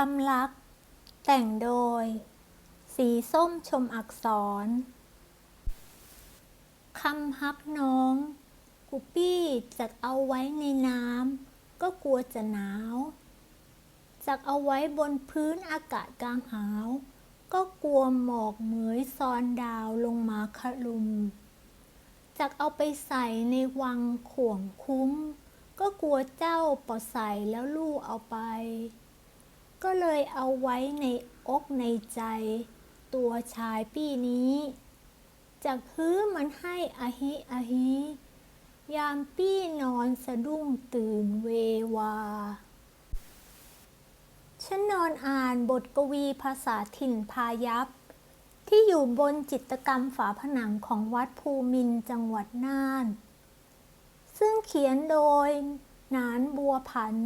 คำรัก แต่งโดย สีส้มชมอักษร คำฮักน้อง กุปี้จากเอาไว้ในน้ำก็กลัวจะหนาวจากเอาไว้บนพื้นอากาศกลางหาว ก็กลัวหมอกเหมยซอนดาวลงมาคะลุมจากเอาไปใส่ในวังข่วงคุ้ม ก็กลัวเจ้าปอใส่แล้วลูกเอาไป ก็เลยเอาไว้ในอกในใจ ตัวชายปีนี้จากฮื้อมันให้อาฮิอาฮิยามปี้นอนสะดุ้งตื่นเววา ฉันนอนอ่านบทกวีภาษาถิ่นพายัพที่อยู่บนจิตกรรมฝาผนังของวัดภูมินจังหวัดน่าน ซึ่งเขียนโดย นานบัวผัน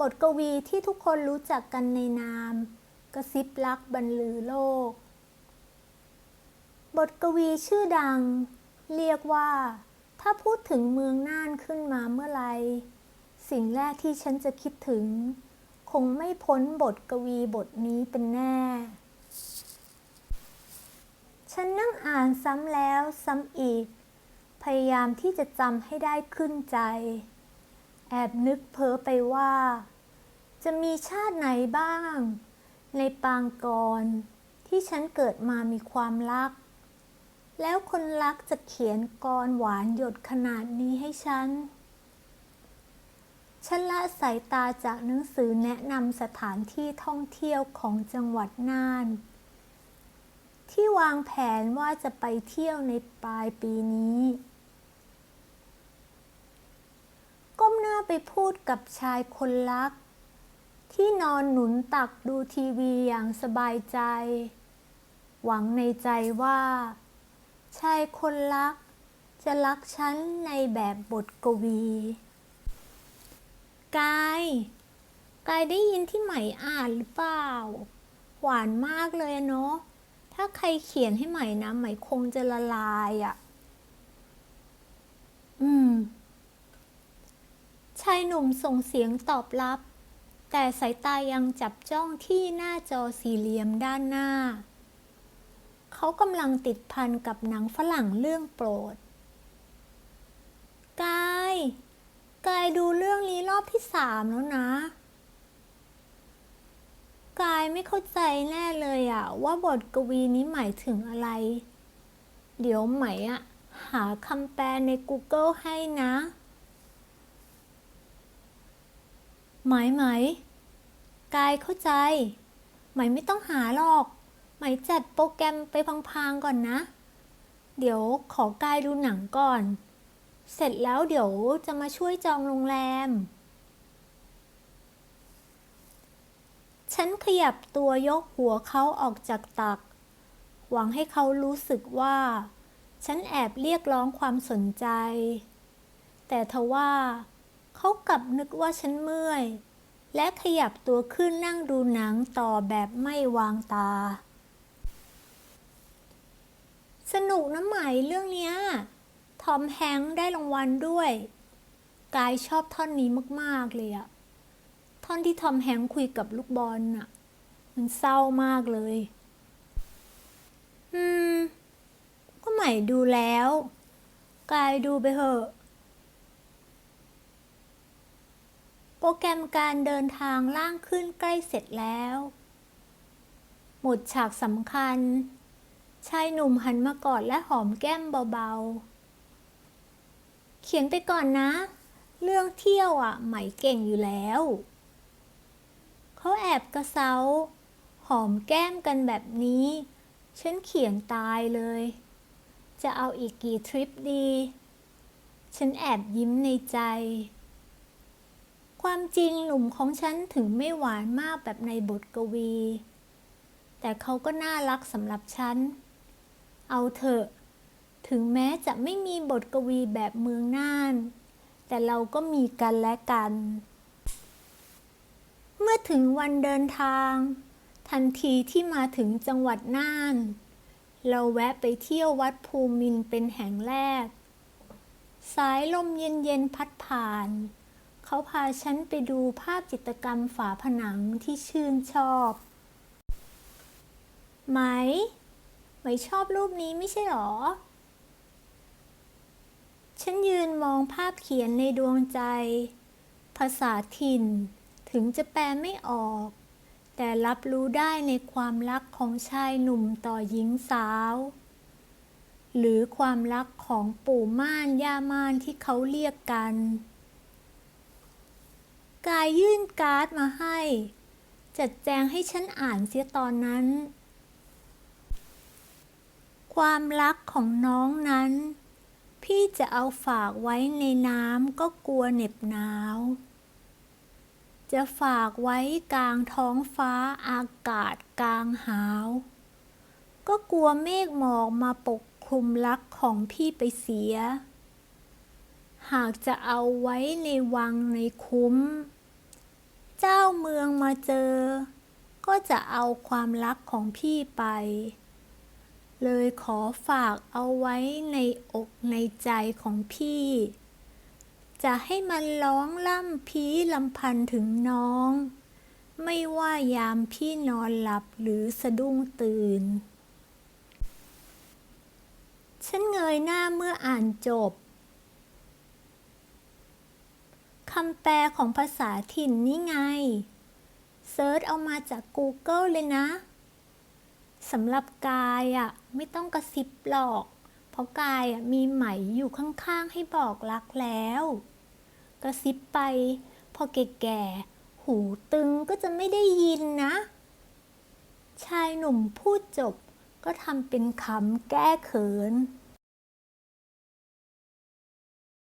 บทกวีที่ทุกคนรู้จักกันในนาม กระซิบลักบรรลือโลก บทกวีชื่อดัง เรียกว่า ถ้าพูดถึงเมืองน่านขึ้นมาเมื่อไร สิ่งแรกที่ฉันจะคิดถึง คงไม่พ้นบทกวีบทนี้เป็นแน่ ฉันนั่งอ่านซ้ำแล้วซ้ำอีก พยายามที่จะจำให้ได้ขึ้นใจ แอบนึกเพ้อไปว่า จะมีชาติไหนบ้าง ในปางก่อนที่ฉันเกิดมามีความรัก แล้วคนรักจะเขียนกรหวานหยดขนาดนี้ให้ฉัน ฉันละสายตาจากหนังสือแนะนำสถานที่ท่องเที่ยวของจังหวัดน่าน ที่วางแผนว่าจะไปเที่ยวในปลายปีนี้ ก้มหน้า ไปพูดกับชายคนรัก ที่นอนหนุนตักดูทีวีอย่างสบายใจ หวังในใจว่า ชายคนรัก จะรักฉันในแบบบทกวี กาย กายได้ยินที่ไหมอ่านหรือเปล่า หวานมากเลยเนาะถ้าใครเขียนให้ใหม่นะ ใหม่คงจะละลายอะ่ะ อืม ชาย หนุ่มส่งเสียงตอบรับ แต่สายตายังจับจ้องที่หน้าจอสี่เหลี่ยมด้านหน้า เขากำลังติดพันกับหนังฝรั่งเรื่องโปรด กาย กายดูเรื่องนี้รอบที่สามแล้วนะ กายไม่เข้าใจแน่เลยอะว่าบทกวีนี้หมายถึงอะไร เดี๋ยวไหมอะหาคำแปลใน Google ให้นะ ไหมไหม กายเข้าใจ ไหมไม่ต้องหาหรอก ไหมจัดโปรแกรมไปพังๆก่อนนะ เดี๋ยวขอกายดูหนังก่อน เสร็จแล้วเดี๋ยวจะมาช่วยจองโรงแรม ฉันขยับตัวยกหัวเขาออกจากตัก หวังให้เขารู้สึกว่า ฉันแอบเรียกร้องความสนใจ แต่ทว่า เขากลับนึกว่าฉันเมื่อย และขยับตัวขึ้นนั่งดูหนังต่อแบบไม่วางตา สนุกนะไหมเรื่องเนี้ยทอมแฮงค์ได้รางวัลด้วย กายชอบท่อนนี้มากๆเลยอะท่อนที่ทอมแฮงค์คุยกับลูกบอลน่ะมันเศร้ามากเลย อืม ก็ใหม่ดูแล้ว กายดูไปเถอะ โป รแกรมการเดินทางล่างขึ้นใกล้เสร็จแล้ว หมดฉากสำคัญ ชายหนุ่มหันมากอดและหอมแก้มเบาๆ เขียนไปก่อนนะ เรื่องเที่ยวอะไหมเก่งอยู่แล้ว เขาแอบกระเซา หอมแก้มกันแบบนี้ ฉันเขียนตายเลย จะเอาอีกกี่ทริปดี ฉันแอบยิ้มในใจ ความจริงหนุ่มของฉันถึงไม่หวานมากแบบในบทกวี แต่เขาก็น่ารักสำหรับฉัน เอาเถอะ ถึงแม้จะไม่มีบทกวีแบบเมืองน่าน แต่เราก็มีกันและกัน เมื่อถึงวันเดินทาง ทันทีที่มาถึงจังหวัดน่าน เราแวะไปเที่ยววัดภูมินเป็นแห่งแรก สายลมเย็นๆพัดผ่าน เขาพาฉันไปดูภาพจิตรกรรมฝาผนังที่ชื่นชอบ ไหม ไหมชอบรูปนี้ไม่ใช่หรอ ฉันยืนมองภาพเขียนในดวงใจ ภาษาถิ่น ถึงจะแปลไม่ออก แต่รับรู้ได้ในความรักของชายหนุ่มต่อหญิงสาวหรือความรักของปู่ม่านย่าม่านที่เขาเรียกกัน กายยื่นการ์ดมาให้ จัดแจงให้ฉันอ่านเสียตอนนั้น ความรักของน้องนั้น พี่จะเอาฝากไว้ในน้ำก็กลัวเหน็บหนาว จะฝากไว้กลางท้องฟ้าอากาศกลางหาว ก็กลัวเมฆหมอกมาปกคลุมรักของพี่ไปเสียหากจะเอาไว้ในวังในคุ้ม เจ้าเมืองมาเจอ ก็จะเอาความรักของพี่ไป เลยขอฝากเอาไว้ในอกในใจของพี่ จะให้มันร้องล่ำพีลำพันถึงน้อง ไม่ว่ายามพี่นอนหลับหรือสะดุ้งตื่น ฉันเงยหน้าเมื่ออ่านจบ คำแปลของภาษาถิ่นนี่ไง เซิร์ชเอามาจาก Google เลยนะ สำหรับกายอะ ไม่ต้องกระซิบหรอก เพราะกายอะมีไหมอยู่ข้างๆ ให้บอกรักแล้ว กระซิบไป พอแก่ๆ หูตึงก็จะไม่ได้ยินนะ ชายหนุ่มพูดจบก็ทำเป็นคำแก้เขิน